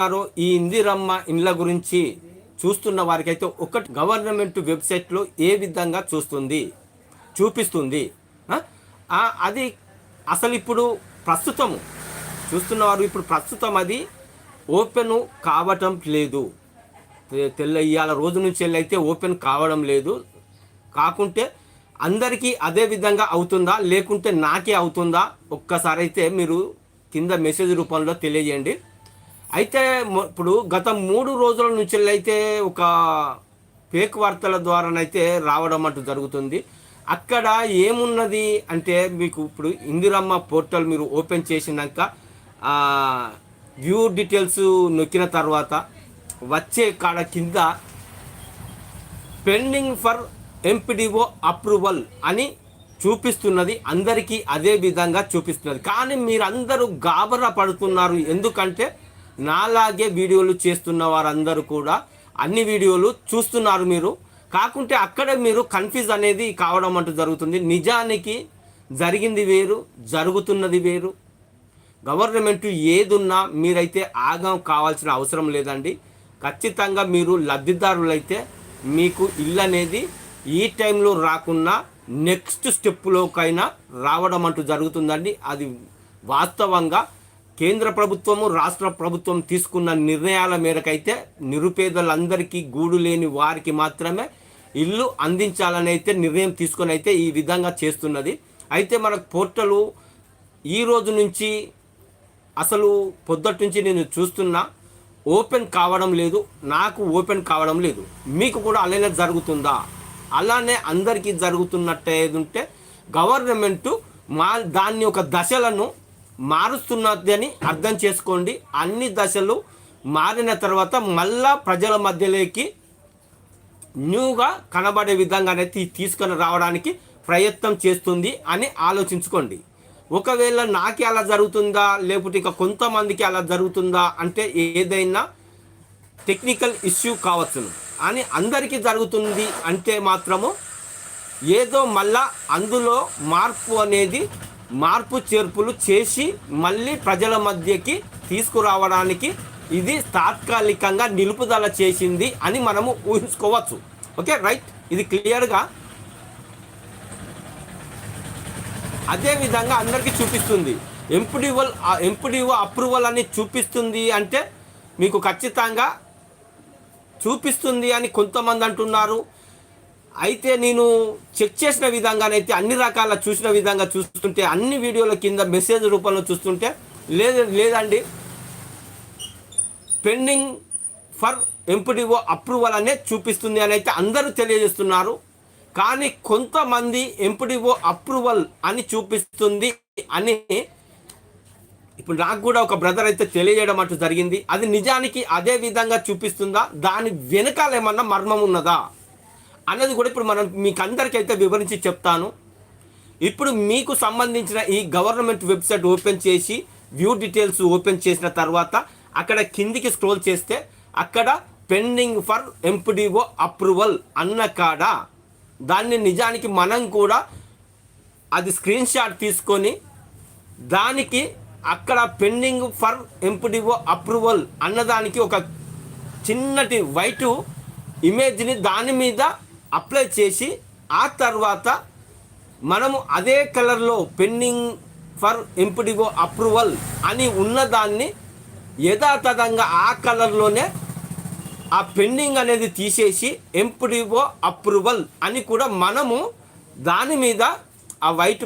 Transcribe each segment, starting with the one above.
ఉన్నారు ఈ ఇందిరమ్మ ఇండ్ల గురించి చూస్తున్న వారికైతే ఒకటి గవర్నమెంట్ వెబ్సైట్లో ఏ విధంగా చూస్తుంది చూపిస్తుంది అది అసలు ఇప్పుడు ప్రస్తుతము. చూస్తున్నవారు ఇప్పుడు ప్రస్తుతం అది ఓపెన్ కావటం లేదు. తె- తెల్ల ఇవాళ రోజు నుంచి వెళ్ళి అయితే ఓపెన్ కావడం లేదు. కాకుంటే అందరికీ అదే విధంగా అవుతుందా లేకుంటే నాకే అవుతుందా ఒక్కసారి అయితే మీరు కింద మెసేజ్ రూపంలో తెలియజేయండి. అయితే ఇప్పుడు గత మూడు రోజుల నుంచి అయితే ఒక ఫేక్ వార్తల ద్వారానైతే రావడం అంటూ జరుగుతుంది. అక్కడ ఏమున్నది అంటే మీకు ఇప్పుడు ఇందిరమ్మ పోర్టల్ మీరు ఓపెన్ చేసినాక వ్యూ డీటెయిల్స్ నొక్కిన తర్వాత వచ్చే కాడ కింద పెండింగ్ ఫర్ ఎంపీడీఓ అప్రూవల్ అని చూపిస్తున్నది. అందరికీ అదే విధంగా చూపిస్తున్నది. కానీ మీరందరూ గాబరా పడుతున్నారు. ఎందుకంటే నాలాగే వీడియోలు చేస్తున్న వారందరూ కూడా అన్ని వీడియోలు చూస్తున్నారు మీరు. కాకుంటే అక్కడే మీరు కన్ఫ్యూజ్ అనేది కావడం అంటూ జరుగుతుంది. నిజానికి జరిగింది వేరు జరుగుతున్నది వేరు. గవర్నమెంట్ ఏదున్నా మీరైతే ఆగం కావాల్సిన అవసరం లేదండి. ఖచ్చితంగా మీరు లబ్ధిదారులైతే మీకు ఇల్లు అనేది ఈ టైంలో రాకున్నా నెక్స్ట్ స్టెప్లోకైనా రావడం అంటూ జరుగుతుందండి. అది వాస్తవంగా కేంద్ర ప్రభుత్వము రాష్ట్ర ప్రభుత్వం తీసుకున్న నిర్ణయాల మేరకైతే నిరుపేదలందరికీ గూడు లేని వారికి మాత్రమే ఇల్లు అందించాలని అయితే నిర్ణయం తీసుకొని అయితే ఈ విధంగా చేస్తున్నది. అయితే మనకు పోర్టలు ఈ రోజు నుంచి అసలు పొద్దుటి నుంచి నేను చూస్తున్నా ఓపెన్ కావడం లేదు నాకు ఓపెన్ కావడం లేదు. మీకు కూడా అలానే జరుగుతుందా? అలానే అందరికీ జరుగుతున్నట్టు ఏది ఉంటే గవర్నమెంట్ మా దాన్ని ఒక దశలను మారుస్తున్నదని అర్థం చేసుకోండి. అన్ని దశలు మారిన తర్వాత మళ్ళా ప్రజల మధ్యలోకి న్యూగా కనబడే విధంగానే అనేది తీసుకొని రావడానికి ప్రయత్నం చేస్తుంది అని ఆలోచించుకోండి. ఒకవేళ నాకే అలా జరుగుతుందా? లేకపోతే ఇక కొంతమందికి అలా జరుగుతుందా? అంటే ఏదైనా టెక్నికల్ ఇష్యూ కావచ్చును అని అందరికీ జరుగుతుంది అంటే మాత్రము ఏదో మళ్ళా అందులో మార్పు అనేది మార్పు చేర్పులు చేసి మళ్ళీ ప్రజల మధ్యకి తీసుకురావడానికి ఇది తాత్కాలికంగా నిలుపుదల చేసింది అని మనము ఊహించుకోవచ్చు. Okay right? ఇది క్లియర్గా అదేవిధంగా అందరికీ చూపిస్తుంది. ఎంపీడీఓల్ ఎంపీడీఓ అప్రూవల్ అని చూపిస్తుంది అంటే మీకు ఖచ్చితంగా చూపిస్తుంది అని కొంతమంది అంటున్నారు. అయితే నేను చెక్ చేసిన విధంగానైతే అన్ని రకాల చూసిన విధంగా చూస్తుంటే అన్ని వీడియోల కింద మెసేజ్ రూపంలో చూస్తుంటే లేదు లేదండి. పెండింగ్ ఫర్ ఎంపీడీఓ అప్రూవల్ అనే చూపిస్తుంది అని అయితే అందరూ తెలియజేస్తున్నారు. కానీ కొంతమంది ఎంపీడీఓ అప్రూవల్ అని చూపిస్తుంది అని ఇప్పుడు నాకు కూడా ఒక బ్రదర్ అయితే తెలియజేయడం అటు జరిగింది. అది నిజానికి అదే విధంగా చూపిస్తుందా? దాని వెనకాల ఏమన్నా మర్మం ఉన్నదా? అన్నది కూడా ఇప్పుడు మనం మీకు అందరికైతే వివరించి చెప్తాను. ఇప్పుడు మీకు సంబంధించిన ఈ గవర్నమెంట్ వెబ్సైట్ ఓపెన్ చేసి వ్యూ డీటెయిల్స్ ఓపెన్ చేసిన తర్వాత అక్కడ కిందికి స్క్రోల్ చేస్తే అక్కడ పెండింగ్ ఫర్ ఎంపీడీఓ అప్రూవల్ అన్న కాడ దాన్ని నిజానికి మనం కూడా అది స్క్రీన్ షాట్ తీసుకొని దానికి అక్కడ పెండింగ్ ఫర్ ఎంపీడీఓ అప్రూవల్ అన్నదానికి ఒక చిన్నటి వైటు ఇమేజ్ని దాని మీద అప్లై చేసి ఆ తర్వాత మనము అదే కలర్లో పెండింగ్ ఫర్ ఎంపిడిగో అప్రూవల్ అని ఉన్నదాన్ని యథాతథంగా ఆ కలర్లోనే ఆ పెండింగ్ అనేది తీసేసి ఎంపిడిగో అప్రూవల్ అని కూడా మనము దాని మీద ఆ wait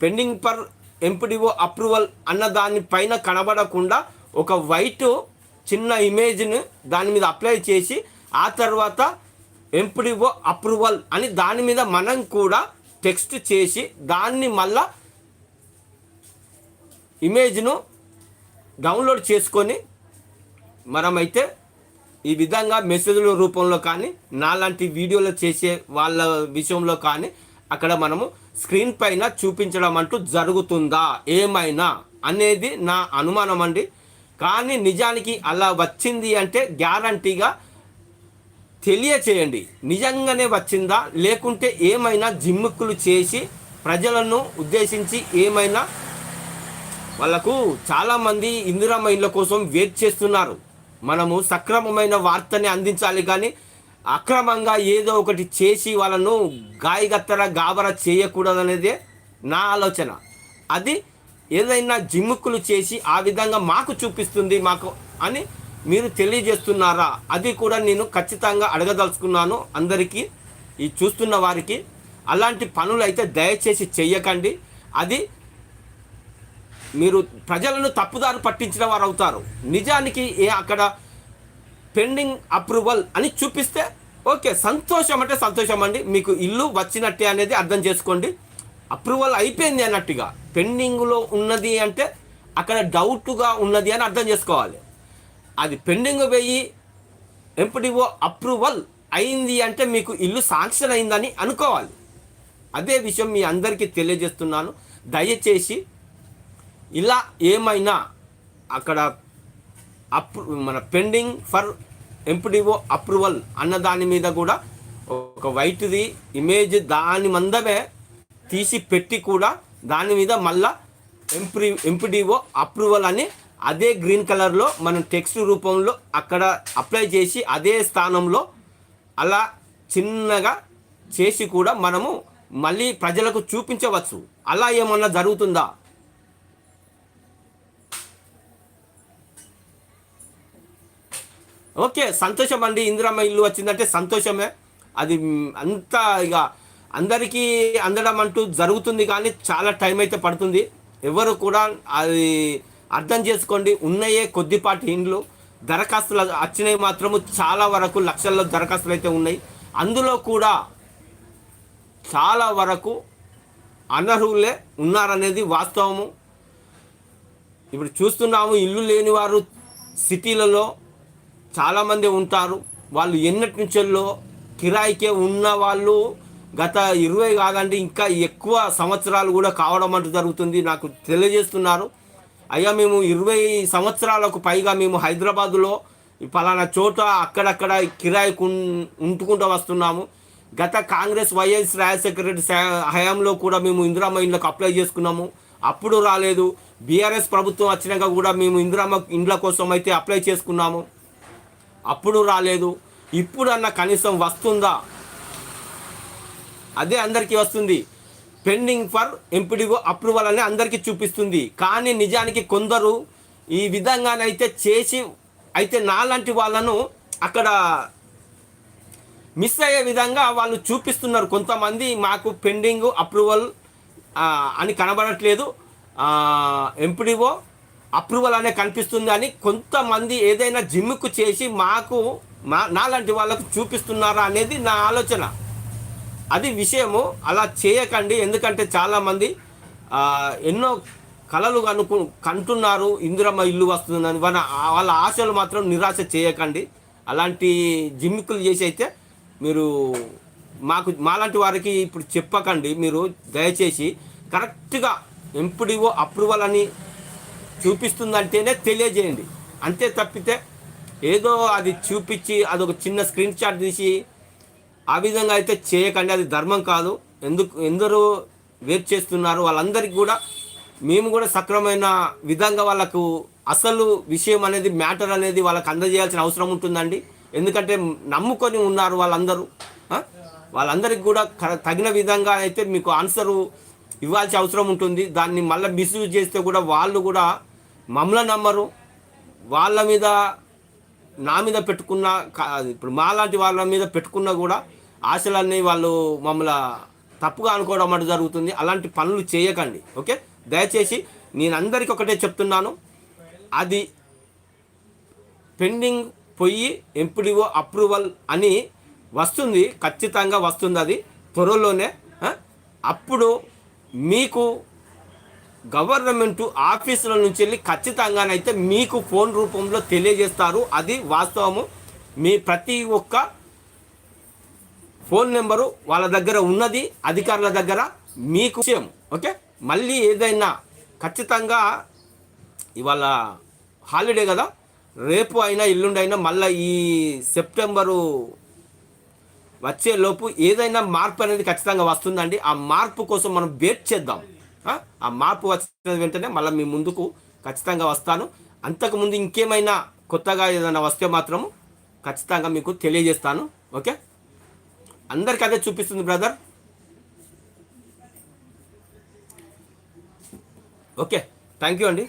pending per MPDO approval అన్న దాని పైన కనబడకుండా ఒక వైట్ చిన్న ఇమేజ్ని దాని మీద అప్లై చేసి ఆ తర్వాత ఎంపీడీఓ అప్రూవల్ అని దాని మీద మనం కూడా టెక్స్ట్ చేసి దాన్ని మళ్ళా ఇమేజ్ను డౌన్లోడ్ చేసుకొని మనమైతే ఈ విధంగా మెసేజ్ల రూపంలో కానీ నాలాంటి వీడియోలు చేసే వాళ్ళ విషయంలో కానీ అక్కడ మనము స్క్రీన్ పైన చూపించడం అంటూ జరుగుతుందా ఏమైనా అనేది నా అనుమానం అండి కానీ నిజానికి అలా వచ్చింది అంటే గ్యారంటీగా తెలియచేయండి. నిజంగానే వచ్చిందా? లేకుంటే ఏమైనా జిమ్ముక్కులు చేసి ప్రజలను ఉద్దేశించి ఏమైనా వాళ్ళకు చాలామంది ఇందిరమ్మ ఇళ్ళ కోసం వెయిట్ చేస్తున్నారు. మనము సక్రమమైన వార్తని అందించాలి కానీ అక్రమంగా ఏదో ఒకటి చేసి వాళ్ళను గాయగత్తర గాబర చేయకూడదనేదే నా ఆలోచన. అది ఏదైనా జిమ్ముక్కులు చేసి ఆ విధంగా మాకు చూపిస్తుంది మాకు అని మీరు తెలియజేస్తున్నారా? అది కూడా నేను ఖచ్చితంగా అడగదలుచుకున్నాను అందరికీ ఈ చూస్తున్న వారికి. అలాంటి పనులు అయితే దయచేసి చెయ్యకండి. అది మీరు ప్రజలను తప్పుదారు పట్టించిన వారు అవుతారు. నిజానికి ఏ అక్కడ పెండింగ్ అప్రూవల్ అని చూపిస్తే ఓకే సంతోషం అంటే సంతోషం అండి. మీకు ఇల్లు వచ్చినట్టే అనేది అర్థం చేసుకోండి. అప్రూవల్ అయిపోయింది అన్నట్టుగా. పెండింగ్లో ఉన్నది అంటే అక్కడ డౌట్గా ఉన్నది అని అర్థం చేసుకోవాలి. అది పెండింగ్ పోయి ఎంపీడీఓ అప్రూవల్ అయింది అంటే మీకు ఇల్లు శాంక్షన్ అయిందని అనుకోవాలి. అదే విషయం మీ అందరికీ తెలియజేస్తున్నాను. దయచేసి ఇలా ఏమైనా అక్కడ అప్రూ మన పెండింగ్ ఫర్ ఎంపీడీఓ అప్రూవల్ అన్న దాని మీద కూడా ఒక వైట్ది ఇమేజ్ దాని మందమే తీసి పెట్టి కూడా దాని మీద మళ్ళా ఎంపీ ఎంపీడీఓ అప్రూవల్ అని అదే గ్రీన్ కలర్లో మనం టెక్స్ట్ రూపంలో అక్కడ అప్లై చేసి అదే స్థానంలో అలా చిన్నగా చేసి కూడా మనము మళ్ళీ ప్రజలకు చూపించవచ్చు. అలా ఏమన్నా జరుగుతుందా? ఓకే సంతోషం అండి. ఇందిరమ్మ ఇల్లు వచ్చిందంటే సంతోషమే. అది అంత ఇక అందరికీ అందడం అంటూ జరుగుతుంది కానీ చాలా టైం అయితే పడుతుంది. ఎవరు కూడా అది అర్థం చేసుకోండి. ఉన్నాయే కొద్దిపాటి ఇండ్లు దరఖాస్తులు వచ్చినవి మాత్రము చాలా వరకు లక్షల్లో దరఖాస్తులు అయితే ఉన్నాయి. అందులో కూడా చాలా వరకు అనర్హులే ఉన్నారనేది వాస్తవము. ఇప్పుడు చూస్తున్నాము ఇల్లు లేని వారు సిటీలలో చాలామంది ఉంటారు. వాళ్ళు ఎన్నటి నుంచెల్లో కిరాయికే ఉన్న వాళ్ళు గత ఇరవై కాదండి ఇంకా ఎక్కువ సంవత్సరాలు కూడా కావడం అంటూ జరుగుతుంది నాకు తెలియజేస్తున్నారు. అయ్యా మేము ఇరవై సంవత్సరాలకు పైగా మేము హైదరాబాదులో పలానా చోట అక్కడక్కడ కిరాయికు ఉంటుకుంటూ వస్తున్నాము. గత కాంగ్రెస్ వైఎస్ రాజశేఖర రెడ్డి హయాంలో కూడా మేము ఇందిరామ్మ ఇండ్లకు అప్లై చేసుకున్నాము. అప్పుడు రాలేదు. బీఆర్ఎస్ ప్రభుత్వం వచ్చినాక కూడా మేము ఇందిరామ్మ ఇండ్ల కోసం అయితే అప్లై చేసుకున్నాము. అప్పుడు రాలేదు. ఇప్పుడన్నా కనీసం వస్తుందా? అదే అందరికీ వస్తుంది. పెండింగ్ ఫర్ ఎంపీడీఓ అప్రూవల్ అని అందరికీ చూపిస్తుంది. కానీ నిజానికి కొందరు ఈ విధంగానైతే చేసి అయితే నాలాంటి వాళ్ళను అక్కడ మిస్ అయ్యే విధంగా వాళ్ళు చూపిస్తున్నారు. కొంతమంది మాకు పెండింగ్ అప్రూవల్ అని కనబడట్లేదు. ఎంపీడీఓ అప్రూవల్ అనే కనిపిస్తుంది అని కొంతమంది ఏదైనా జిమ్కు చేసి మాకు మా నాలాంటి వాళ్ళకు చూపిస్తున్నారా అనేది నా ఆలోచన. అది విషయము అలా చేయకండి. ఎందుకంటే చాలామంది ఎన్నో కళలు కనుకు కంటున్నారు. ఇందిరమ్మ ఇల్లు వస్తుందని. వాళ్ళ వాళ్ళ ఆశలు మాత్రం నిరాశ చేయకండి. అలాంటి జిమ్మికులు చేసి అయితే మీరు మాకు మాలాంటి వారికి ఇప్పుడు చెప్పకండి. మీరు దయచేసి కరెక్ట్గా ఎంపీడీఓ అప్రూవల్ అని చూపిస్తుందంటేనే తెలియజేయండి. అంతే తప్పితే ఏదో అది చూపించి అదొక చిన్న స్క్రీన్ షాట్ తీసి ఆ విధంగా అయితే చేయకండి అది ధర్మం కాదు. ఎందుకు ఎందరో వేరు చేస్తున్నారు వాళ్ళందరికీ కూడా మేము కూడా సక్రమైన విధంగా వాళ్ళకు అసలు విషయం అనేది మ్యాటర్ అనేది వాళ్ళకి అందజేయాల్సిన అవసరం ఉంటుందండి. ఎందుకంటే నమ్ముకొని ఉన్నారు వాళ్ళందరూ. వాళ్ళందరికీ కూడా తగిన విధంగా అయితే మీకు ఆన్సరు ఇవ్వాల్సిన అవసరం ఉంటుంది. దాన్ని మళ్ళీ మిస్యూజ్ చేస్తే కూడా వాళ్ళు కూడా మమ్మల్ని నమ్మరు. వాళ్ళ మీద నా మీద పెట్టుకున్న క- ఇప్పుడు మాలాంటి వాళ్ళ మీద పెట్టుకున్నా కూడా ఆశలన్నీ వాళ్ళు మమ్మల్ని తప్పుగా అనుకోవడం అటు జరుగుతుంది. అలాంటి పనులు చేయకండి. ఓకే? దయచేసి నేను అందరికీ ఒకటే చెప్తున్నాను. అది పెండింగ్ పొయ్యి ఎంపీడీఓ అప్రూవల్ అని వస్తుంది. ఖచ్చితంగా వస్తుంది అది త్వరలోనే. అప్పుడు మీకు గవర్నమెంట్ ఆఫీసుల నుంచి వెళ్ళి ఖచ్చితంగానైతే మీకు ఫోన్ రూపంలో తెలియజేస్తారు. అది వాస్తవము. మీ ప్రతి ఒక్క ఫోన్ నెంబరు వాళ్ళ దగ్గర ఉన్నది అధికారుల దగ్గర మీకు విషయం ఓకే? మళ్ళీ ఏదైనా ఖచ్చితంగా ఇవాళ హాలిడే కదా రేపు అయినా ఎల్లుండి అయినా మళ్ళీ ఈ సెప్టెంబరు వచ్చేలోపు ఏదైనా మార్పు అనేది ఖచ్చితంగా వస్తుందండి. ఆ మార్పు కోసం మనం వెయిట్ చేద్దాం. ఆ? ఆ మార్పు వచ్చిన వెంటనే మళ్ళీ మీ ముందుకు ఖచ్చితంగా వస్తాను. అంతకుముందు ఇంకేమైనా కొత్తగా ఏదైనా వస్తే మాత్రము ఖచ్చితంగా మీకు తెలియజేస్తాను. ఓకే? అందరికి అదే చూపిస్తుంది బ్రదర్ ఓకే థ్యాంక్ యూ అండి.